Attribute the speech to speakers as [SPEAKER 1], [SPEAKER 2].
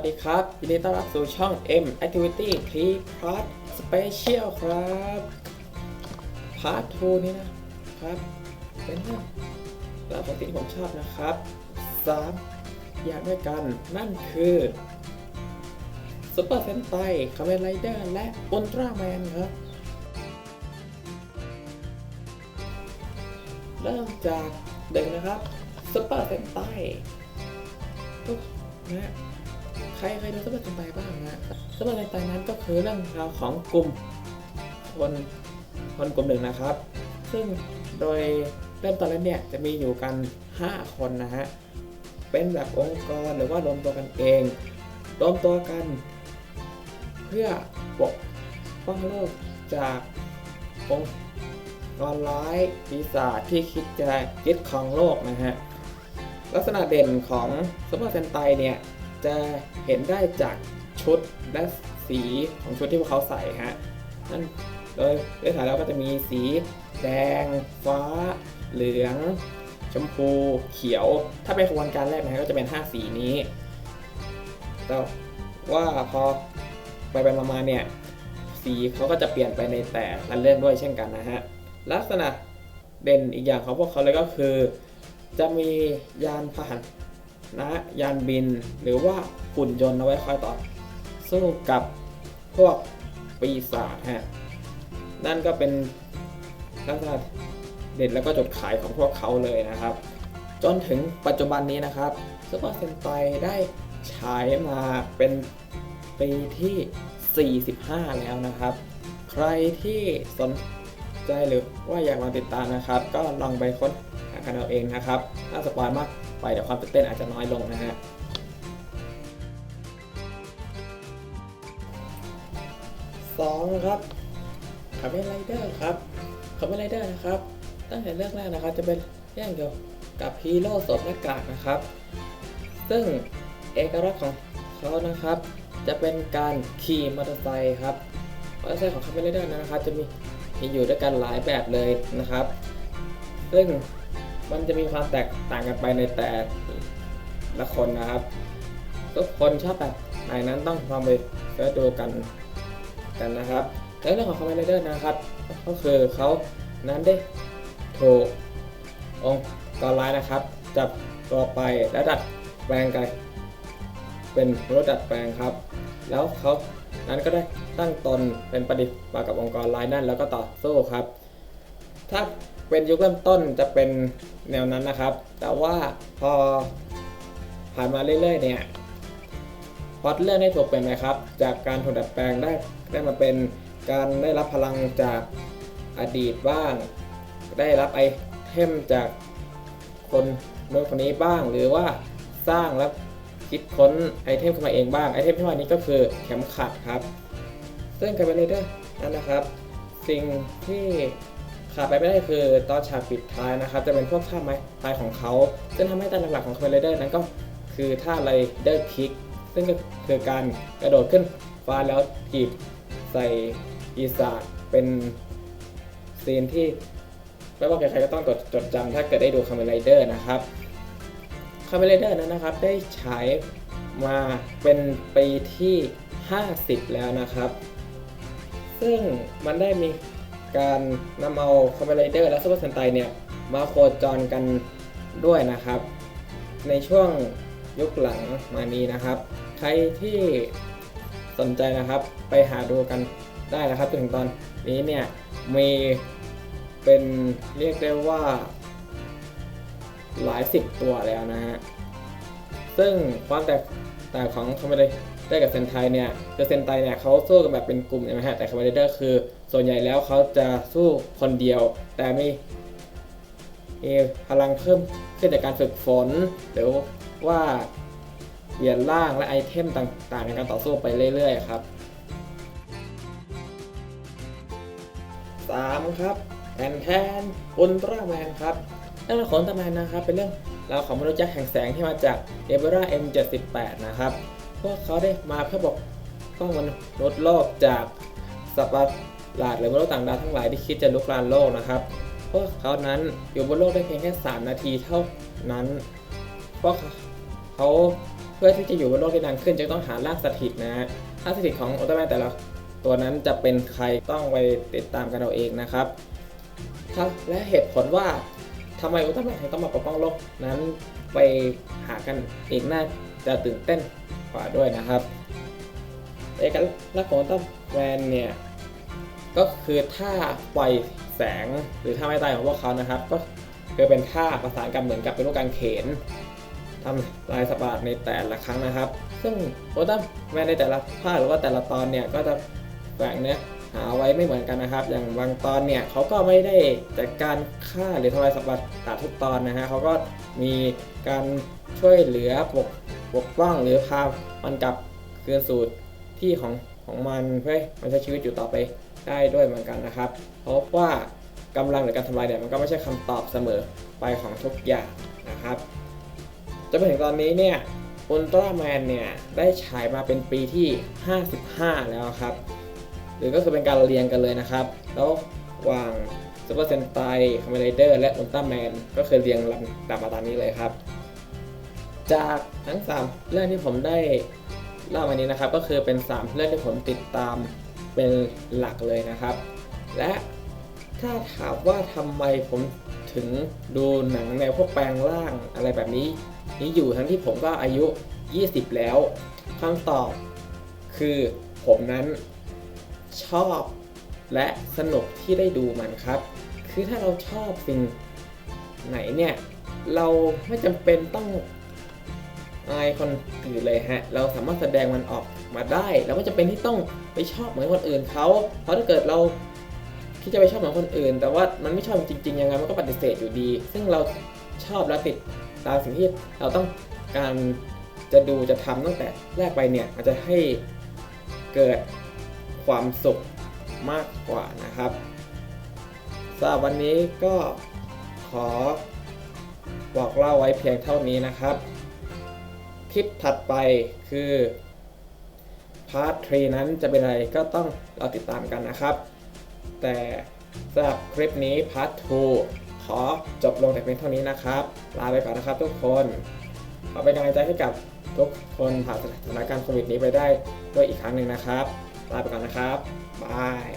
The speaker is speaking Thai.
[SPEAKER 1] วัสดีครับ ยินดีต้อนรับสู่ช่อง M Activity c l e p a r t Special ครับพาร์ท2นี้นะครับ เป็นเรื่องราวปกติที่ผมชอบนะครับ 3 อย่างด้วยกันนั่นคือซูเปอร์เซนไตคาเมนไรเดอร์และอุลตร้าแมนครับ เริ่มจากเด็กนะครับซูเปอร์เซนไตทุกนะ ใครเคยดูซุปเปอร์เซนไตบ้างนะซุปเปอร์เซนไตนั้นก็คือเรื่องราวของกลุ่มคนคนกลุ่มหนึ่งนะครับ ซึ่งโดยเริ่มตอนแรกเนี่ยจะมีอยู่กัน 5 คนนะฮะ เป็นแบบองค์กรหรือว่ารวมตัวกันเอง รวมตัวกัน เพื่อปกป้องโลกจากองค์กรร้ายปีศาจที่คิดจะยึดครองโลกนะฮะ ลักษณะเด่นของซุปเปอร์เซนไตเนี่ย จะเห็นได้จากชุดและสีของชุดที่พวกเขาใส่ฮะนั่นโดยโดยฐานแล้วก็จะมีสีแดง ฟ้า เหลือง ชมพูเขียว ถ้าเป็นขบวนการแรกนะฮะก็จะเป็น 5 สีนี้แต่ว่าพอไปไปมาเนี่ยสีเขาก็จะเปลี่ยนไปในแต่ละเรื่องด้วยเช่นกันนะฮะลักษณะเด่นอีกอย่างของพวกเขาเลยก็คือ จะมียานพาห นะยานบินหรือว่าหุ่นยนต์เอาไว้คอยต่อสู้กับพวกปีศาจฮะนั่นก็เป็นลักษณะเด่นแล้วก็จุดขายของพวกเขาเลยนะครับ จนถึงปัจจุบันนี้นะครับซูเปอร์เซนไตได้ฉายมาเป็นปีที่ 45 แล้วนะครับ ใครที่สนใจหรือว่าอยากมาติดตามนะครับ ก็ลองไปค้นหากันเอาเองนะครับถ้าสปอยมาก ไปเดี๋ยวความตื่นเต้นอาจจะน้อยลงนะฮะสองครับคาเมนไรเดอร์ครับคาเมนไรเดอร์นะครับ ตั้งแต่เรื่องแรกนะครับจะเป็นเรื่องเกี่ยวกับฮีโร่สวมหน้ากากนะครับ ซึ่งเอกลักษณ์ของเขานะครับ จะเป็นการขี่มอเตอร์ไซค์ครับมอเตอร์ไซค์ของคาเมนไรเดอร์นะครับ จะมีมีอยู่ด้วยกันหลายแบบเลยนะครับ ซึ่ง มันจะมีความแตกต่างกันไปในแต่ละคนนะครับ ทุกคนชอบแบบไหนนั้นต้องลองไปเสิร์ชดูกันกันนะครับแล้วเรื่องของคอมเมนเดอร์นะครับ ก็คือเขานั้นได้ถูกองค์กรร้ายนะครับ จับตัวไปแล้วดัดแปลงกันเป็นรถดัดแปลงครับ แล้วเขานั้นก็ได้ตั้งตนเป็นปฏิบัติกับองค์กรร้ายนั่นแล้วก็ต่อสู้ครับ ถ้า เป็นยุคเริ่มต้นจะเป็นแนวนั้นนะครับ แต่ว่าพอผ่านมาเรื่อยๆเนี่ยพล็อตเรื่องได้ถูกเปลี่ยนไปครับ จากการถูกดัดแปลงได้ได้มาเป็นการได้รับพลังจากอดีตบ้าง ได้รับไอเทมจากคนโน้นคนนี้บ้าง หรือว่าสร้างและคิดค้นไอเทมขึ้นมาเองบ้างไอเทมที่ว่านี้ก็คือเข็มขัดครับ ซึ่งการเป็นเรเดอร์นั่นนะครับ สิ่งที่ ขาดไปไม่ได้คือตอนฉากปิดท้ายนะครับ จะเป็นพวกท่าไม้ตายของเขาซึ่งทำให้ตาหลักๆของคาเมนเรเดอร์นั้นก็คือท่าไรเดอร์คิก ซึ่งก็คือการกระโดดขึ้นฟ้าแล้วถีบใส่ปีศาเป็นซีนที่ไม่ว่าใครๆก็ต้องจดจดจำถ้าเกิดได้ดูคาเมนไรเดอร์นะครับคาเมนไรเดอร์นั้นนะครับ ได้ฉายมาเป็นปีที่ 50 แล้วนะครับ ซึ่งมันได้มี การนำเอาคอมเมไรเดอร์และซูเปอร์เซนไตเนี่ยมาโคจรกันด้วยนะครับ ในช่วงยุคหลังมานี้นะครับ ใครที่สนใจนะครับไปหาดูกันได้นะครับถึงตอนนี้เนี่ยมีเป็นเรียกได้ว่า หลายสิบตัวแล้วนะฮะซึ่งความแตกต่างของคอมเมดี้ ได้กับเซนไทเนี่ยคือเซนไทเนี่ยเขาสู้กันแบบเป็นกลุ่มใช่ไหมฮะแต่คอมเมดี้คือ ส่วนใหญ่แล้วเขาจะสู้คนเดียว แต่มีมีพลังเพิ่มขึ้นจากการฝึกฝนหรือว่าเปลี่ยนร่างและไอเทมต่างๆ ในการต่อสู้ไปเรื่อยๆครับ 3 ครับแอนแทนอุลตร้าแมนครับเรื่องราวของตร้าแมนนะครับเป็นเรื่องราวของมนุษย์ยักษ์แห่งแสงที่มาจากเอเบรา M78 นะครับ พวกเขาได้มาเพื่อกป้องมนุษย์โลกจากสัตว์ประหลาดหรือมนุษย์ต่างดาวทั้งหลายที่คิดจะลุกรานโลกนะครับ พวกเขานั้นอยู่บนโลกได้เพียงแค่ 3 นาทีเท่านั้น พวกเขาเพื่อที่จะอยู่บนโลกที่นานขึ้นจึงต้องหาร่างสถิตนะฮะร่าสถิตของอุลตร้าแมนแต่ละตัวนั้นจะเป็นใครต้องไปติดตามกันเอาเองนะครับครับและเหตุผลว่าทำไมอุลตร้าแมนถึงต้องมาปกป้องโลกนั้นไปหากันเองน่าจะตื่นเต้น กว่าด้วยนะครับเอกลักษณ์ของอุลตร้าแมนเนี่ยก็คือท่าปล่อยแสงหรือท่าไม้ตายของพวกเขานะครับ ก็คือเป็นท่าประสานกันเหมือนกับเป็นลูกกางเขนทำลายสะบัดในแต่ละครั้งนะครับ ซึ่งโอตัมแมนในแต่ละภาคหรือว่าแต่ละตอนเนี่ยก็จะแฝงเนื้อหาไว้ไม่เหมือนกันนะครับ อย่างบางตอนเนี่ยเขาก็ไม่ได้จัดการฆ่าหรือทำลายสะบัดตทุกตอนนะฮะเขาก็มีการช่วยเหลือปก ปกป้องหรือพามันกลับคืนสู่ที่ของของมันเพื่อมันใช้ชีวิตอยู่ต่อไปได้ด้วยเหมือนกันนะครับ เพราะว่ากำลังหรือการทำลายเนี่ยมันก็ไม่ใช่คำตอบเสมอไปของทุกอย่างนะครับจนไปถึงตอนนี้เนี่ยอุลตร้าแมนเนี่ยได้ฉายมาเป็นปีที่ 55 แล้วครับ หรือก็คือเป็นการเรียงกันเลยนะครับ แล้ววางซูเปอร์เซนไตคาเมไรเดอร์และอุลตร้าแมนก็คือเรียงลำดับมาตามนี้เลยครับ จากทั้ง 3 เรื่องที่ผมได้เล่ามานี้นะครับ ก็คือเป็น 3 เรื่องที่ผมติดตามเป็นหลักเลยนะครับ และถ้าถามว่าทำไมผมถึงดูหนังแนวพวกแปลงร่างอะไรแบบนี้ นี้อยู่ทั้งที่ผมก็อายุ 20 แล้วคำตอบคือผมนั้นชอบและสนุกที่ได้ดูมันครับ คือถ้าเราชอบสิ่งไหนเนี่ย เราไม่จำเป็นต้อง อายคนอื่นเลยฮะ เราสามารถแสดงมันออกมาได้ เราไม่จำเป็นที่ต้องไปชอบเหมือนคนอื่นเขา เพราะถ้าเกิดเราคิดจะไปชอบเหมือนคนอื่น แต่ว่ามันไม่ชอบจริงๆยังไงมันก็ปฏิเสธอยู่ดี ซึ่งเราชอบและติดตามสิ่งที่เราต้องการจะดูจะทำตั้งแต่แรกไปเนี่ยมันจะให้เกิดความสุขมากกว่านะครับสำหรับวันนี้ก็ขอบอกเล่าไว้เพียงเท่านี้นะครับ ลิปถัดไปคือพาร์ท3นั้นจะเป็นอะไรก็ต้องรอติดตามกันนะครับ แต่สำหรับคลิปนี้พาร์ท2ขอจบลงแต่เพียงเท่านี้นะครับ ลาไปก่อนนะครับทุกคนขอเป็นกำลังใจให้กับทุกคนผ่านสถานการณ์โควิดนี้ไปได้ด้วยอีกครั้งหนึ่งนะครับ ลาไปก่อนนะครับบาย